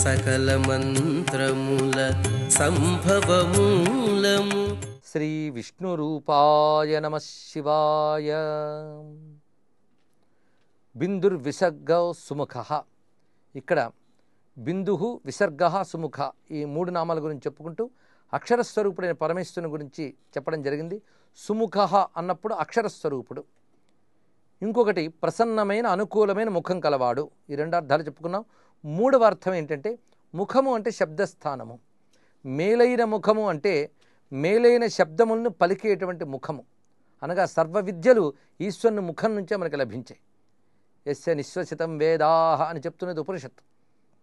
సకల మంత్రముల సంభవమూలము. శ్రీ విష్ణు రూపాయ నమ శివాయ. బిందుర్విసర్గ సుముఖ. ఇక్కడ బిందు విసర్గ సుముఖ ఈ మూడు నామాల గురించి చెప్పుకుంటూ అక్షరస్వరూపుడైన పరమేశ్వరుని గురించి చెప్పడం జరిగింది. సుముఖ అన్నప్పుడు అక్షరస్వరూపుడు. ఇంకొకటి ప్రసన్నమైన అనుకూలమైన ముఖం కలవాడు. ఈ రెండు అర్థాలు చెప్పుకున్నాం. మూడవ అర్థం ఏంటంటే ముఖము అంటే శబ్దస్థానము. మేలైన ముఖము అంటే మేలైన శబ్దములను పలికేటువంటి ముఖము. అనగా సర్వ విద్యలు ఈశ్వరుని ముఖం నుంచే మనకి లభించాయి. ఎస్య నిశ్వసితం వేదాహ అని చెప్తున్నది ఉపనిషత్తు.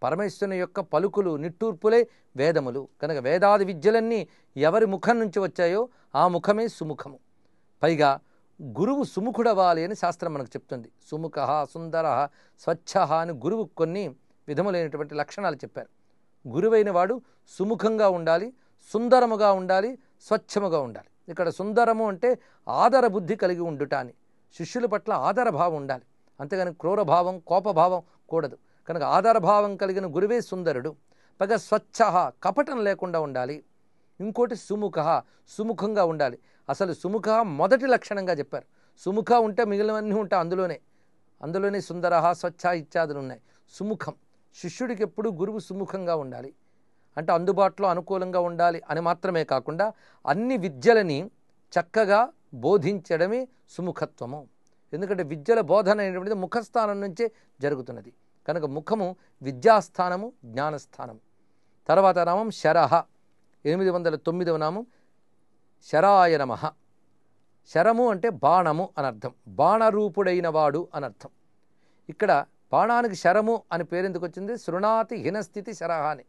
పరమేశ్వరుని యొక్క పలుకులు నిట్టూర్పులే వేదములు. కనుక వేదాది విద్యలన్నీ ఎవరి ముఖం నుంచి వచ్చాయో ఆ ముఖమే సుముఖము. పైగా గురువు సుముఖుడవ్వాలి అని శాస్త్రం మనకు చెప్తుంది. సుముఖ సుందర స్వచ్ఛ అని గురువు కొన్ని విధములైనటువంటి లక్షణాలు చెప్పారు. గురువైన వాడు సుముఖంగా ఉండాలి సుందరముగా ఉండాలి స్వచ్ఛముగా ఉండాలి. ఇక్కడ సుందరము అంటే ఆదర బుద్ధి కలిగి ఉండుట అని శిష్యుల పట్ల ఆదరభావం ఉండాలి. అంతేగాని క్రూరభావం కోపభావం కూడదు. కనుక ఆదరభావం కలిగిన గురువే సుందరుడు. పైగా స్వచ్ఛ కపటం లేకుండా ఉండాలి. ఇంకోటి సుముఖ సుముఖంగా ఉండాలి. అసలు సుముఖ మొదటి లక్షణంగా చెప్పారు. సుముఖ ఉంటే మిగిలినవన్నీ ఉంటాయి అందులోనే. అందులోనే సుందర స్వచ్ఛ ఇత్యాదులు ఉన్నాయి. సుముఖం. శిష్యుడికి ఎప్పుడు గురువు సుముఖంగా ఉండాలి. అంటే అందుబాటులో అనుకూలంగా ఉండాలి అని మాత్రమే కాకుండా అన్ని విద్యలని చక్కగా బోధించడమే సుముఖత్వము. ఎందుకంటే విద్యల బోధన అనేటువంటిది ముఖస్థానం నుంచే జరుగుతున్నది. కనుక ముఖము విద్యాస్థానము జ్ఞానస్థానము. తర్వాత నామం శరహ. ఎనిమిది వందల తొమ్మిదవ నామం శరాయ నమ. శరము అంటే బాణము అనర్థం బాణరూపుడైన వాడు అనర్థం ఇక్కడ బాణానికి శరము అని పేరెందుకు వచ్చింది శృణాతి హీనస్థితి శరహ అని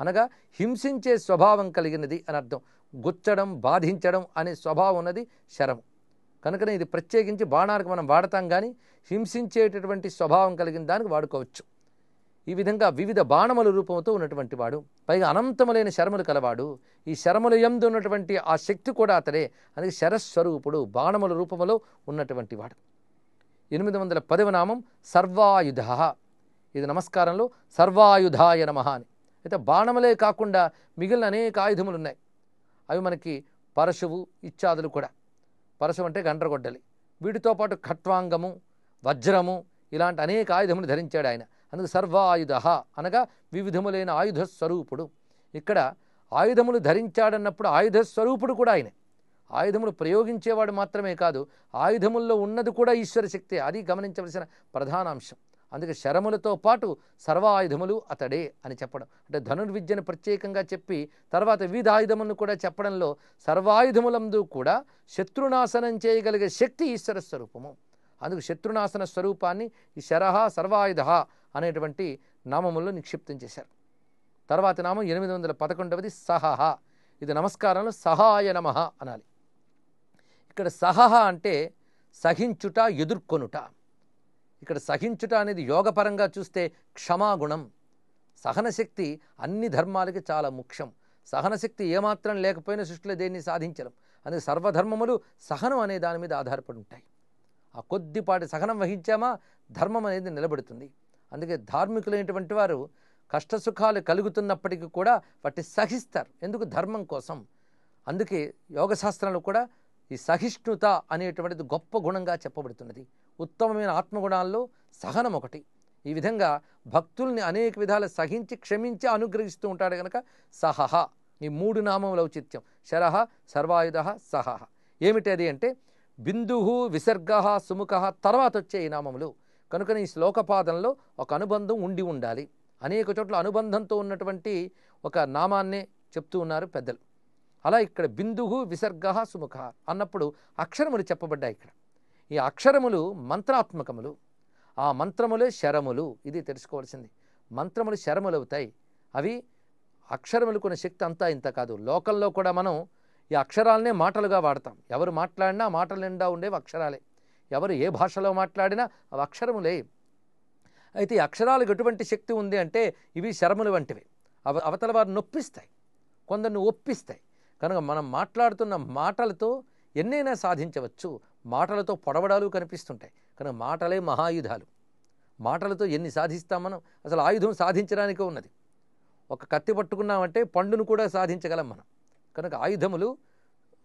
అనగా హింసించే స్వభావం కలిగినది అని అర్థం. గుచ్చడం బాధించడం అనే స్వభావం ఉన్నది శరము. కనుకనే ఇది ప్రత్యేకించి బాణానికి మనం వాడతాం కానీ హింసించేటటువంటి స్వభావం కలిగిన దానికి వాడుకోవచ్చు. ఈ విధంగా వివిధ బాణముల రూపంతో ఉన్నటువంటి వాడు పైగా అనంతములైన శరములు కలవాడు ఈ శరముల ఎందు ఉన్నటువంటి ఆ శక్తి కూడా అతడే. అందుకే శరస్వరూపుడు బాణముల రూపములో ఉన్నటువంటి వాడు. ఎనిమిది వందల పదవ నామం సర్వాయుధ. ఇది నమస్కారంలో సర్వాయుధాయ నమ అని. అయితే బాణములే కాకుండా మిగిలిన అనేక ఆయుధములు ఉన్నాయి అవి మనకి పరశువు ఇత్యాదులు కూడా. పరశువు అంటే గండ్రగొడ్డలి. వీటితో పాటు ఖట్వాంగము వజ్రము ఇలాంటి అనేక ఆయుధములు ధరించాడు ఆయన. అందుకు సర్వాయుధ అనగా వివిధములైన ఆయుధ స్వరూపుడు ఇక్కడ ఆయుధములు ధరించాడన్నప్పుడు ఆయుధ స్వరూపుడు కూడా ఆయనే. ఆయుధములు ప్రయోగించేవాడు మాత్రమే కాదు ఆయుధముల్లో ఉన్నది కూడా ఈశ్వర శక్తి. అది గమనించవలసిన ప్రధాన అంశం. అందుకే శరములతో పాటు సర్వాయుధములు అతడే అని చెప్పడం. అంటే ధనుర్విద్యను ప్రత్యేకంగా చెప్పి తర్వాత వివిధ ఆయుధములను కూడా చెప్పడంలో సర్వాయుధములందు కూడా శత్రునాశనం చేయగలిగే శక్తి ఈశ్వర స్వరూపము. అందుకు శత్రునాశన స్వరూపాన్ని ఈ శరహ సర్వాయుధ అనేటువంటి నామముల్లో నిక్షిప్తం చేశారు. తర్వాత నామం ఎనిమిది వందల పదకొండవది సహహ. ఇది నమస్కారంలో సహాయ నమ అనాలి. ఇక్కడ సహహ అంటే సహించుట ఎదుర్కొనుట. ఇక్కడ సహించుట అనేది యోగపరంగా చూస్తే క్షమాగుణం. సహనశక్తి అన్ని ధర్మాలకి చాలా ముఖ్యం. సహనశక్తి ఏమాత్రం లేకపోయినా సృష్టిలో దేన్ని సాధించడం అందుకే సర్వధర్మములు సహనం అనే దాని మీద ఆధారపడి ఉంటాయి. ఆ కొద్దిపాటి సహనం వహించామా ధర్మం అనేది నిలబడుతుంది. అందుకే ధార్మికులైనటువంటి వారు కష్టసుఖాలు కలుగుతున్నప్పటికీ కూడా వాటి సహిస్తారు. ఎందుకు? ధర్మం కోసం. అందుకే యోగశాస్త్రంలో కూడా ఈ సహిష్ణుత అనేటువంటిది గొప్ప గుణంగా చెప్పబడుతున్నది. ఉత్తమమైన ఆత్మగుణాల్లో సహనం ఒకటి. ఈ విధంగా భక్తుల్ని అనేక విధాలు సహించి క్షమించి అనుగ్రహిస్తూ ఉంటాడు కనుక సహహ. ఈ మూడు నామముల ఔచిత్యం. శరహ సర్వాయుధ సహహ. ఏమిటి అది అంటే బిందు విసర్గ సుముఖ తర్వాత వచ్చే ఈ నామములు. కనుక ఈ శ్లోకపాదంలో ఒక అనుబంధం ఉండి ఉండాలి. అనేక చోట్ల అనుబంధంతో ఉన్నటువంటి ఒక నామాన్నే చెప్తూ ఉన్నారు పెద్దలు. అలా ఇక్కడ బిందువు విసర్గ సుముఖ అన్నప్పుడు అక్షరములు చెప్పబడ్డాయి ఇక్కడ. ఈ అక్షరములు మంత్రాత్మకములు. ఆ మంత్రములే శరములు. ఇది తెలుసుకోవాల్సింది. మంత్రములు శరములు అవుతాయి అవి అక్షరములు కొన్ని శక్తి అంతా ఇంత కాదు. లోకల్లో కూడా మనం ఈ అక్షరాలనే మాటలుగా వాడతాం. ఎవరు మాట్లాడినా మాటల నిండా ఉండేవి అక్షరాలే. ఎవరు ఏ భాషలో మాట్లాడినా అవి అక్షరములే. అయితే ఈ అక్షరాలకు ఎటువంటి శక్తి ఉంది అంటే ఇవి శరములు వంటివి. అవ అవతల వారు నొప్పిస్తాయి. కొందరిని ఒప్పిస్తాయి. కనుక మనం మాట్లాడుతున్న మాటలతో ఎన్నైనా సాధించవచ్చు. మాటలతో పొడవడాలు కనిపిస్తుంటాయి. కనుక మాటలే మహాయుధాలు. మాటలతో ఎన్ని సాధిస్తాం మనం? అసలు ఆయుధం సాధించడానికే ఉన్నది. ఒక కత్తి పట్టుకున్నామంటే పండును కూడా సాధించగలం మనం. కనుక ఆయుధములు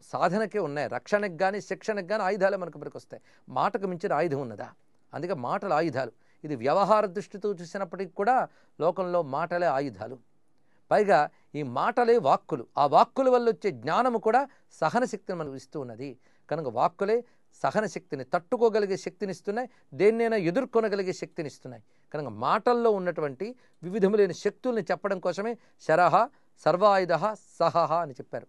సాధనకే ఉన్నాయి. రక్షణకు కానీ శిక్షణకు కానీ ఆయుధాలే మనకు పనికొస్తాయి. మాటకు మించిన ఆయుధం ఉన్నదా? అందుకే మాటలు ఆయుధాలు. ఇది వ్యవహార దృష్టితో చూసినప్పటికీ కూడా లోకంలో మాటలే ఆయుధాలు. పైగా ఈ మాటలే వాక్కులు. ఆ వాక్కుల వల్ల వచ్చే జ్ఞానము కూడా సహన శక్తిని మనకు ఇస్తూ ఉన్నది. కనుక వాక్కులే సహన శక్తిని తట్టుకోగలిగే శక్తిని ఇస్తున్నాయి. దేన్నైనా ఎదుర్కొనగలిగే శక్తిని ఇస్తున్నాయి. కనుక మాటల్లో ఉన్నటువంటి వివిధములైన శక్తుల్ని చెప్పడం కోసమే శరహ సర్వాయుధ సహహ అని చెప్పారు.